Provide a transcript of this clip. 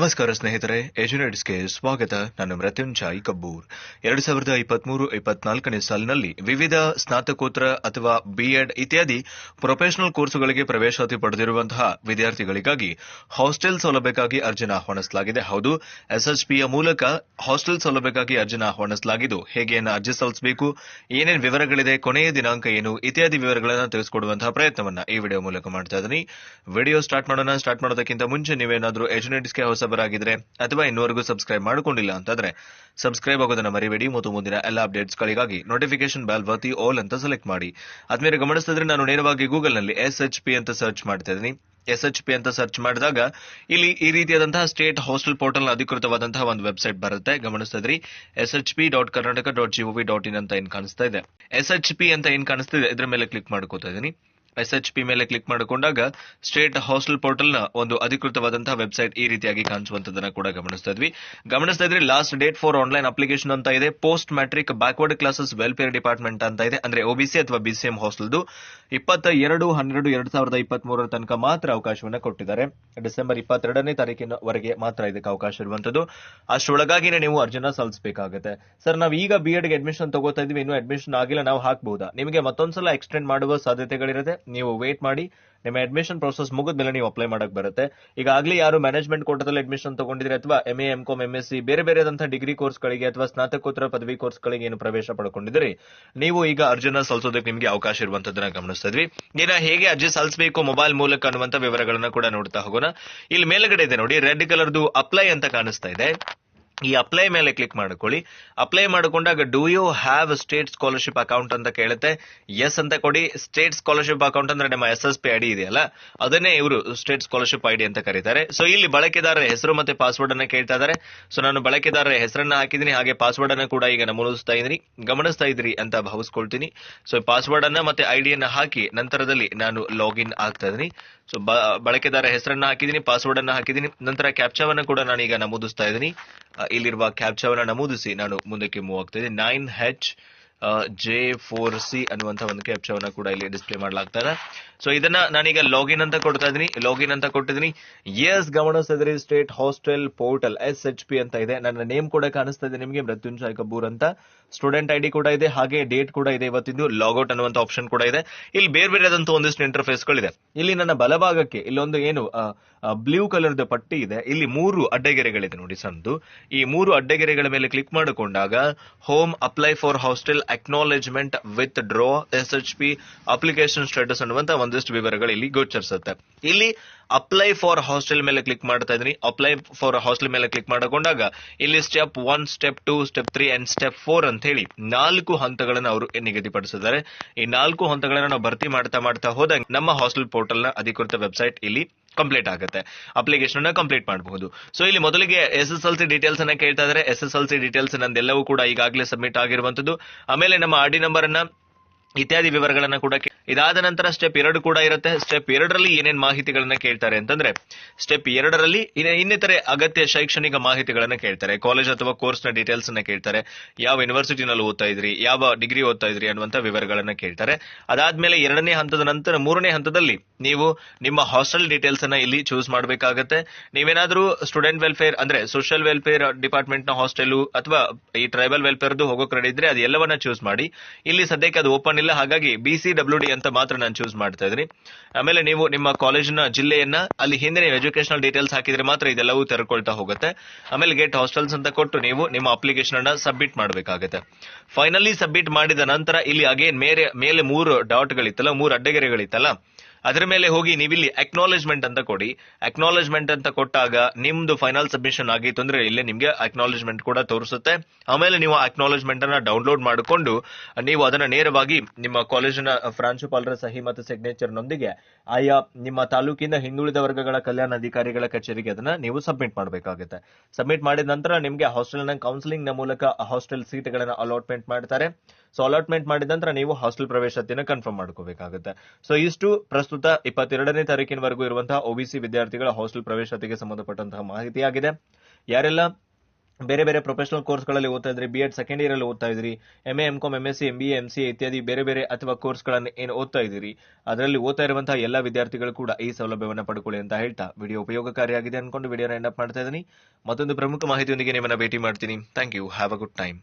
ನಮಸ್ಕಾರ ಸ್ನೇಹಿತರೆ ಎಜುನೇಟ್ಸ್ಗೆ ಸ್ವಾಗತ. ನಾನು ಮೃತ್ಯುಂಜಾಯ್ ಕಬ್ಬೂರ್. ಎರಡು ಸಾವಿರದ ಇಪ್ಪತ್ಮೂರು, ಇಪ್ಪತ್ನಾಲ್ಕನೇ ಸಾಲಿನಲ್ಲಿ ವಿವಿಧ ಸ್ನಾತಕೋತ್ತರ ಅಥವಾ ಬಿಎಡ್ ಇತ್ಯಾದಿ ಪ್ರೊಫೆಷನಲ್ ಕೋರ್ಸುಗಳಿಗೆ ಪ್ರವೇಶಾತಿ ಪಡೆದಿರುವಂತಹ ವಿದ್ಯಾರ್ಥಿಗಳಿಗಾಗಿ ಹಾಸ್ಟೆಲ್ ಸೌಲಭ್ಯಕ್ಕಾಗಿ ಅರ್ಜಿನ ಆಹ್ವಾನಿಸಲಾಗಿದೆ ಹೌದು ಎಸ್ಎಸ್ಪಿಯ ಮೂಲಕ ಹಾಸ್ಟೆಲ್ ಸೌಲಭ್ಯಕ್ಕಾಗಿ ಅರ್ಜಿನ ಆಹ್ವಾನಿಸಲಾಗಿದ್ದು ಹೇಗೆ ಅರ್ಜಿ ಸಲ್ಲಿಸಬೇಕು, ಏನೇನು ವಿವರಗಳಿದೆ, ಕೊನೆಯ ದಿನಾಂಕ ಏನು, ಇತ್ಯಾದಿ ವಿವರಗಳನ್ನು ತಿಳಿಸಿಕೊಡುವಂತಹ ಪ್ರಯತ್ನವನ್ನ ಈ ವಿಡಿಯೋ ಮೂಲಕ ಮಾಡ್ತಾ ಇದ್ದೀನಿ. ವಿಡಿಯೋ ಸ್ಟಾರ್ಟ್ ಮಾಡೋಣ. ಸ್ಟಾರ್ಟ್ ಮಾಡೋದಕ್ಕಿಂತ ಮುಂಚೆ ನೀವೇನಾದರೂ ಎಜುನೇಟ್ಸ್ಗೆ ಹೊಸಬರಾಗಿದ್ರೆ ಅಥವಾ ಇನ್ನೂವರೆಗೂ ಸಬ್ಸ್ಕ್ರೈಬ್ ಮಾಡಿಕೊಂಡಿಲ್ಲ ಅಂತಂದ್ರೆ ಸಬ್ಸ್ಕ್ರೈಬ್ ಆಗೋದನ್ನ ಮರಿಬೇಡಿ ಮತ್ತು ಮುಂದಿನ ಎಲ್ಲ ಅಪ್ಡೇಟ್ಸ್ಗಳಿಗಾಗಿ ನೋಟಿಫಿಕೇಶನ್ ಬೆಲ್ ಒತ್ತಿ ಆಲ್ ಅಂತ ಸೆಲೆಕ್ಟ್ ಮಾಡಿ. ಅದ್ಮೇಲೆ ಗಮನಿಸಿದ್ರೆ ನಾನು ನೇರವಾಗಿ ಗೂಗಲ್ನಲ್ಲಿ ಎಸ್ ಎಚ್ ಪಿ ಅಂತ ಸರ್ಚ್ ಮಾಡ್ತಾ ಇದ್ದೀನಿ. ಎಸ್ ಎಚ್ ಪಿ ಅಂತ ಸರ್ಚ್ ಮಾಡಿದಾಗ ಇಲ್ಲಿ ಈ ರೀತಿಯಾದಂತಹ ಸ್ಟೇಟ್ ಹಾಸ್ಟೆಲ್ ಪೋರ್ಟಲ್ನ ಅಧಿಕೃತವಾದಂತಹ ಒಂದು ವೆಬ್ಸೈಟ್ ಬರುತ್ತೆ. ಗಮನಿಸ್ತದ್ರಿ S H P dot Karnataka dot G O V dot in ಅಂತ ಏನ್ ಕಾಣಿಸ್ತಾ ಇದೆ. ಎಸ್ ಎಚ್ ಪಿ ಅಂತ ಏನ್ ಕಾಣಿಸ್ತಿದೆ? ಇದ್ರ ಮೇಲೆ ಕ್ಲಿಕ್ ಮಾಡ್ಕೋತಾ ಇದ್ದೀನಿ. ಎಸ್ ಎಚ್ ಪಿ ಮೇಲೆ ಕ್ಲಿಕ್ ಮಾಡಿಕೊಂಡಾಗ ಸ್ಟೇಟ್ ಹಾಸ್ಟೆಲ್ ಪೋರ್ಟಲ್ನ ಒಂದು ಅಧಿಕೃತವಾದಂತಹ ವೆಬ್ಸೈಟ್ ಈ ರೀತಿಯಾಗಿ ಕಾಣಿಸುವಂತದನ್ನ ಕೂಡ ಗಮನಿಸ್ತಾ ಇದ್ವಿ. ಗಮನಿಸ್ತಾ ಇದ್ರೆ last date for online application ಅಂತ ಇದೆ. Post matric backward classes welfare department ಅಂತ ಇದೆ. ಅಂದ್ರೆ ಒಬಿಸಿ ಅಥವಾ ಬಿಸಿಎಂ ಹಾಸ್ಟೆಲ್ದು ಇಪ್ಪತ್ತ ಎರಡು ಹನ್ನೆರಡು, ಎರಡ್ ಸಾವಿರದ ಇಪ್ಪತ್ತ್ ಮೂರರ ತನಕ ಮಾತ್ರ ಅವಕಾಶವನ್ನ ಕೊಟ್ಟಿದ್ದಾರೆ. ಡಿಸೆಂಬರ್ ಇಪ್ಪತ್ತೆರಡನೇ ತಾರೀಕಿನವರೆಗೆ ಮಾತ್ರ ಇದಕ್ಕೆ ಅವಕಾಶ ಇರುವಂತದ್ದು ಅಷ್ಟರೊಳಗಾಗಿನೇ ನೀವು ಅರ್ಜಿನ ಸಲ್ಲಿಸಬೇಕಾಗುತ್ತೆ. ಸರ್, ನಾವು ಈಗ ಬಿ ಎಡ್ಗೆ ಅಡ್ಮಿಷನ್ ತಗೋತಾ ಇದೀವಿ. ಇನ್ನೂ ಅಡ್ಮಿಷನ್ ಆಗಿಲ್ಲ. ನಾವು ಹಾಕಬಹುದಾ ನಿಮಗೆ ಮತ್ತೊಂದ್ಸಲ ಎಕ್ಸ್ಟೆಂಡ್ ಮಾಡುವ ಸಾಧ್ಯತೆಗಳಿರುತ್ತೆ ನೀವು ವೇಟ್ ಮಾಡಿ, ನಿಮ್ಮ ಅಡ್ಮಿಷನ್ ಪ್ರೊಸೆಸ್ ಮುಗಿದ್ಮೇಲೆ ನೀವು ಅಪ್ಲೈ ಮಾಡಕ್ ಬರುತ್ತೆ. ಈಗಾಗಲೇ ಯಾರು ಮ್ಯಾನೇಜ್ಮೆಂಟ್ ಕೋಟದಲ್ಲಿ ಅಡ್ಮಿಷನ್ ತಗೊಂಡಿದ್ರೆ ಅಥವಾ M A M com M S C ಬೇರೆ ಬೇರೆದಂತಹ ಡಿಗ್ರಿ ಕೋರ್ಸ್ಗಳಿಗೆ ಅಥವಾ ಸ್ನಾತಕೋತ್ತರ ಪದವಿ ಕೋರ್ಸ್ಗಳಿಗೆ ಏನು ಪ್ರವೇಶ ಪಡ್ಕೊಂಡಿದ್ರಿ ನೀವು ಈಗ ಅರ್ಜಿನ ಸಲ್ಲಿಸೋದಕ್ಕೆ ನಿಮಗೆ ಅವಕಾಶ ಇರುವಂತದನ್ನ ಗಮನಿಸ್ತಾ ನೀನ ಹೇಗೆ ಅರ್ಜಿ ಸಲ್ಲಿಸಬೇಕು ಮೊಬೈಲ್ ಮೂಲಕ ಅನ್ನುವಂತ ವಿವರಗಳನ್ನ ಕೂಡ ನೋಡ್ತಾ ಹೋಗೋಣ. ಇಲ್ಲಿ ಮೇಲ್ಗಡೆ ಇದೆ ನೋಡಿ, ರೆಡ್ ಕಲರ್ದು ಅಪ್ಲೈ ಅಂತ ಕಾಣಿಸ್ತಾ ಇದೆ. ಈ ಅಪ್ಲೈ ಮೇಲೆ ಕ್ಲಿಕ್ ಮಾಡ್ಕೊಳ್ಳಿ. ಅಪ್ಲೈ ಮಾಡಿಕೊಂಡಾಗ do you have state scholarship account ಅಂತ ಕೇಳುತ್ತೆ. ಎಸ್ ಅಂತ ಕೊಡಿ. ಸ್ಟೇಟ್ ಸ್ಕಾಲರ್ಶಿಪ್ ಅಕೌಂಟ್ ಅಂದ್ರೆ ನಮ್ಮ ಎಸ್ ಎಸ್ ಪಿ ಐಡಿ ಇದೆಯಲ್ಲ, ಅದನ್ನೇ ಇವರು ಸ್ಟೇಟ್ ಸ್ಕಾಲರ್ಶಿಪ್ ಐಡಿ ಅಂತ ಕರೀತಾರೆ. ಸೊ ಇಲ್ಲಿ ಬಳಕೆದಾರರ ಹೆಸರು ಮತ್ತೆ ಪಾಸ್ವರ್ಡ್ ಅನ್ನ ಕೇಳ್ತಾ ಇದ್ದಾರೆ ಸೊ ನಾನು ಬಳಕೆದಾರರ ಹೆಸರನ್ನ ಹಾಕಿದ್ದೀನಿ, ಹಾಗೆ ಪಾಸ್ವರ್ಡ್ ಅನ್ನ ಕೂಡ ಈಗ ನಮೂದಿಸ್ತಾ ಇದ್ದೀನಿ. ಗಮನಿಸ್ತಾ ಇದ್ರಿ ಅಂತ ಭಾವಿಸ್ಕೊಳ್ತೀನಿ. ಸೊ ಪಾಸ್ವರ್ಡ್ ಅನ್ನ ಮತ್ತೆ ಐಡಿಯನ್ನ ಹಾಕಿ ನಂತರದಲ್ಲಿ ನಾನು ಲಾಗಿನ್ ಆಗ್ತಾ ಇದ್ದೀನಿ. ಸೊ ಬಳಕೆದಾರ ಹೆಸರನ್ನ ಹಾಕಿದ್ದೀನಿ ಪಾಸ್ವರ್ಡ್ ಅನ್ನ ಹಾಕಿದ್ದೀನಿ. ನಂತರ ಕ್ಯಾಪ್ಚಾವನ್ನ ಕೂಡ ನಾನು ಈಗ ನಮೂದಿಸ್ತಾ ಇದ್ದೀನಿ. ಇಲ್ಲಿರುವ ಕ್ಯಾಪ್ಚಾವನ್ನ ನಮೂದಿಸಿ ನಾನು ಮುಂದಕ್ಕೆ ಮೂವ್ ಆಗ್ತಾ nine H J four C ಅನ್ನುವಂತ ಒಂದು ಕ್ಯಾಪ್ಚಾವನ್ನ ಕೂಡ ಇಲ್ಲಿ ಡಿಸ್ಪ್ಲೇ ಮಾಡಲಾಗ್ತಾ ಇದೆ ಸೊ ಇದನ್ನ ನಾನೀಗ ಲಾಗಿನ್ ಅಂತ ಕೊಡ್ತಾ ಇದೀನಿ ಲಾಗಿನ್ ಅಂತ ಕೊಟ್ಟಿದೀನಿ S ಗಮನಿಸಿದ್ರಿ state hostel portal S H P ಅಂತ ಇದೆ. ನನ್ನ ನೇಮ್ ಕೂಡ ಕಾಣಿಸ್ತಾ ಇದೆ ನಿಮಗೆ, ಮೃತ್ಯುಂಜಯ್ ಕಬೂರ್ ಅಂತ. ಸ್ಟೂಡೆಂಟ್ ಐಡಿ ಕೂಡ ಇದೆ, ಹಾಗೆ ಡೇಟ್ ಕೂಡ ಇದೆ ಇವತ್ತಿಂದು. ಲಾಗೌಟ್ ಅನ್ನುವಂತ ಆಪ್ಷನ್ ಕೂಡ ಇದೆ. ಇಲ್ಲಿ ಬೇರೆ ಬೇರೆದಂತ ಒಂದಿಷ್ಟು ಇಂಟರ್ಫೇಸ್ ಗಳಿದೆ. ಇಲ್ಲಿ ನನ್ನ ಬಲಭಾಗಕ್ಕೆ ಇಲ್ಲೊಂದು ಏನು ಬ್ಲೂ ಕಲರ್ದ ಪಟ್ಟಿ ಇದೆ. ಇಲ್ಲಿ ಮೂರು ಅಡ್ಡಗೆರೆಗಳಿದೆ ನೋಡಿ ಸಂದು. ಈ ಮೂರು ಅಡ್ಡಗೆರೆಗಳ ಮೇಲೆ ಕ್ಲಿಕ್ ಮಾಡಿಕೊಂಡಾಗ home apply for hostel acknowledgement withdraw S H P application status ಅನ್ನುವಂತ ಒಂದಿಷ್ಟು ವಿವರಗಳು ಇಲ್ಲಿ ಗೋಚರಿಸುತ್ತೆ. ಇಲ್ಲಿ ಅಪ್ಲೈ ಫಾರ್ ಹಾಸ್ಟೆಲ್ ಮೇಲೆ ಕ್ಲಿಕ್ ಮಾಡ್ತಾ ಇದೀನಿ ಅಪ್ಲೈ ಫಾರ್ ಹಾಸ್ಟೆಲ್ ಮೇಲೆ ಕ್ಲಿಕ್ ಮಾಡಿಕೊಂಡಾಗ ಇಲ್ಲಿ step one step two step three and step four ಅಂತ ಹೇಳಿ ನಾಲ್ಕು ಹಂತಗಳನ್ನು ಅವರು ನಿಗದಿಪಡಿಸಿದ್ದಾರೆ. ಈ ನಾಲ್ಕು ಹಂತಗಳನ್ನು ನಾವು ಭರ್ತಿ ಮಾಡ್ತಾ ಮಾಡ್ತಾ ಹೋದಾಗ ನಮ್ಮ ಹಾಸ್ಟೆಲ್ ಪೋರ್ಟಲ್ ಅಧಿಕೃತ ವೆಬ್ಸೈಟ್ ಇಲ್ಲಿ ಕಂಪ್ಲೀಟ್ ಆಗುತ್ತೆ. ಅಪ್ಲಿಕೇಶನ್ ಅನ್ನ ಕಂಪ್ಲೀಟ್ ಮಾಡಬಹುದು. ಸೊ ಇಲ್ಲಿ ಮೊದಲಿಗೆ S S L C details ಅನ್ನ ಕೇಳ್ತಾ ಇದ್ದಾರೆ S S L C details ನಂದೆಲ್ಲವೂ ಕೂಡ ಈಗಾಗಲೇ ಸಬ್ಮಿಟ್ ಆಗಿರುವಂತದ್ದು. ಆಮೇಲೆ ನಮ್ಮ ಆರ್ ಡಿ ನಂಬರ್ ಅನ್ನ ಇತ್ಯಾದಿ ವಿವರಗಳನ್ನ ಕೂಡ ಇದಾದ ನಂತರ ಸ್ಟೆಪ್ ಎರಡು ಕೂಡ ಇರುತ್ತೆ. ಸ್ಟೆಪ್ ಎರಡರಲ್ಲಿ ಏನೇನು ಮಾಹಿತಿಗಳನ್ನ ಕೇಳ್ತಾರೆ ಅಂತಂದ್ರೆ ಸ್ಟೆಪ್ ಎರಡರಲ್ಲಿ ಇನ್ನಿತರ ಅಗತ್ಯ ಶೈಕ್ಷಣಿಕ ಮಾಹಿತಿಗಳನ್ನ ಕೇಳ್ತಾರೆ. ಕಾಲೇಜ್ ಅಥವಾ ಕೋರ್ಸ್ನ ಡೀಟೇಲ್ಸ್ ಅನ್ನ ಕೇಳ್ತಾರೆ. ಯಾವ ಯೂನಿವರ್ಸಿಟಿನಲ್ಲಿ ಓದ್ತಾ ಇದ್ರಿ, ಯಾವ ಡಿಗ್ರಿ ಓದ್ತಾ ಇದ್ರಿ ಅನ್ನುವಂತ ವಿವರಗಳನ್ನ ಕೇಳ್ತಾರೆ. ಅದಾದ್ಮೇಲೆ ಎರಡನೇ ಹಂತದ ನಂತರ ಮೂರನೇ ಹಂತದಲ್ಲಿ ನೀವು ನಿಮ್ಮ ಹಾಸ್ಟೆಲ್ ಡೀಟೇಲ್ಸ್ ಅನ್ನ ಇಲ್ಲಿ ಚೂಸ್ ಮಾಡಬೇಕಾಗತ್ತೆ. ನೀವೇನಾದ್ರೂ ಸ್ಟೂಡೆಂಟ್ ವೆಲ್ಫೇರ್ ಅಂದ್ರೆ ಸೋಷಿಯಲ್ ವೆಲ್ಫೇರ್ ಡಿಪಾರ್ಟ್ಮೆಂಟ್ನ ಹಾಸ್ಟೆಲ್ ಅಥವಾ ಈ ಟ್ರೈಬಲ್ ವೆಲ್ಫೇರ್ದು ಹೋಗೋ ರೆಡಿ ಇದ್ರೆ ಅದೆಲ್ಲವನ್ನ ಚೂಸ್ ಮಾಡಿ. ಇಲ್ಲಿ ಸದ್ಯಕ್ಕೆ ಅದು ಓಪನ್ ಇಲ್ಲ. ಹಾಗಾಗಿ ಬಿ ಸಿ ಡಬ್ಲ್ಯೂ ಡಿ ಅಂತ ಮಾತ್ರ ನಾನು ಚೂಸ್ ಮಾಡ್ತಾ ಇದ್ದೀನಿ. ಆಮೇಲೆ ನೀವು ನಿಮ್ಮ ಕಾಲೇಜಿನ ಜಿಲ್ಲೆಯನ್ನ, ಅಲ್ಲಿ ಹಿಂದೆ ನೀವು ಎಜುಕೇಶನಲ್ ಡೀಟೇಲ್ಸ್ ಹಾಕಿದ್ರೆ ಮಾತ್ರ ಇದೆಲ್ಲವೂ ತೆರೆಕೊಳ್ತಾ ಹೋಗುತ್ತೆ. ಆಮೇಲೆ ಗೇಟ್ ಹಾಸ್ಟೆಲ್ಸ್ ಅಂತ ಕೊಟ್ಟು ನೀವು ನಿಮ್ಮ ಅಪ್ಲಿಕೇಶನ್ ಅನ್ನ ಸಬ್ಮಿಟ್ ಮಾಡಬೇಕಾಗುತ್ತೆ. ಫೈನಲಿ ಸಬ್ಮಿಟ್ ಮಾಡಿದ ನಂತರ ಇಲ್ಲಿ ಅಗೇನ್ ಮೇಲೆ ಮೇಲೆ ಮೂರು ಡಾಟ್ ಗಳಿತ್ತಲ್ಲ, ಮೂರು ಅಡ್ಡಗೆರೆಗಳಿತ್ತಲ್ಲ ಅದರ ಮೇಲೆ ಹೋಗಿ ನೀವಿಲ್ಲಿ ಅಕ್ನಾಲೆಜ್ಮೆಂಟ್ ಅಂತ ಕೊಡಿ. ಅಕ್ನಾಲೆಜ್ಮೆಂಟ್ ಅಂತ ಕೊಟ್ಟಾಗ ನಿಮ್ದು ಫೈನಲ್ ಸಬ್ಮಿಷನ್ ಆಗಿತ್ತು ಅಂದ್ರೆ ಇಲ್ಲೇ ನಿಮಗೆ ಅಕ್ನಾಲೆಜ್ಮೆಂಟ್ ಕೂಡ ತೋರಿಸುತ್ತೆ. ಆಮೇಲೆ ನೀವು ಅಕ್ನಾಲೆಜ್ಮೆಂಟ್ ಅನ್ನ ಡೌನ್ಲೋಡ್ ಮಾಡಿಕೊಂಡು, ನೀವು ಅದನ್ನ ನೇರವಾಗಿ ನಿಮ್ಮ ಕಾಲೇಜಿನ ಪ್ರಾಂಶುಪಾಲರ ಸಹಿ ಮತ್ತು ಸಿಗ್ನೇಚರ್ ನೊಂದಿಗೆ ಆಯಾ ನಿಮ್ಮ ತಾಲೂಕಿನ ಹಿಂದುಳಿದ ವರ್ಗಗಳ ಕಲ್ಯಾಣ ಅಧಿಕಾರಿಗಳ ಕಚೇರಿಗೆ ಅದನ್ನ ನೀವು ಸಬ್ಮಿಟ್ ಮಾಡಬೇಕಾಗುತ್ತೆ. ಸಬ್ಮಿಟ್ ಮಾಡಿದ ನಂತರ ನಿಮಗೆ ಹಾಸ್ಟೆಲ್ನ ಕೌನ್ಸಿಲಿಂಗ್ನ ಮೂಲಕ ಹಾಸ್ಟೆಲ್ ಸೀಟ್ಗಳನ್ನ ಅಲಾಟ್ಮೆಂಟ್ ಮಾಡ್ತಾರೆ. ಸೊ ಅಲಾಟ್ಮೆಂಟ್ ಮಾಡಿದ ನಂತರ ನೀವು ಹಾಸ್ಟೆಲ್ ಪ್ರವೇಶತೆಯನ್ನು ಕನ್ಫರ್ಮ್ ಮಾಡ್ಕೋಬೇಕಾಗುತ್ತೆ. ಸೊ ಇಷ್ಟು ಪ್ರಸ್ತುತ ಇಪ್ಪತ್ತೆರಡನೇ ತಾರೀಕಿನವರೆಗೂ ಇರುವಂತಹ ಒಬಿಸಿ ವಿದ್ಯಾರ್ಥಿಗಳ ಹಾಸ್ಟೆಲ್ ಪ್ರವೇಶಾತಿಗೆ ಸಂಬಂಧಪಟ್ಟಂತಹ ಮಾಹಿತಿಯಾಗಿದೆ ಯಾರೆಲ್ಲ ಬೇರೆ ಬೇರೆ ಪ್ರೊಫೆಷನಲ್ ಕೋರ್ಸ್ಗಳಲ್ಲಿ ಓದ್ತಾ ಇದ್ರಿ ಬಿ ಎಡ್ ಸೆಕೆಂಡ್ ಇಯರ್ ಅಲ್ಲಿ ಓದ್ತಾ ಇದ್ರಿ M M com M S C M B M C ಇತ್ಯಾದಿ ಬೇರೆ ಬೇರೆ ಅಥವಾ ಕೋರ್ಸ್ಗಳನ್ನು ಏನು ಓದ್ತಾ ಇದ್ದೀರಿ, ಅದರಲ್ಲಿ ಓದ್ತಾ ಇರುವಂತಹ ಎಲ್ಲ ವಿದ್ಯಾರ್ಥಿಗಳು ಕೂಡ ಈ ಸೌಲಭ್ಯವನ್ನು ಪಡ್ಕೊಳ್ಳಿ ಅಂತ ಹೇಳ್ತಾ ವಿಡಿಯೋ ಉಪಯೋಗಕಾರಿಯಾಗಿದೆ ಅನ್ಕೊಂಡು ವಿಡಿಯೋನ ಎಂಡ್ ಅಪ್ ಮಾಡ್ತಾ ಇದ್ದೀನಿ. ಮತ್ತೊಂದು ಪ್ರಮುಖ ಮಾಹಿತಿಯೊಂದಿಗೆ ನಿಮ್ಮನ್ನ ಭೇಟಿ ಮಾಡ್ತೀನಿ. Thank you have a good time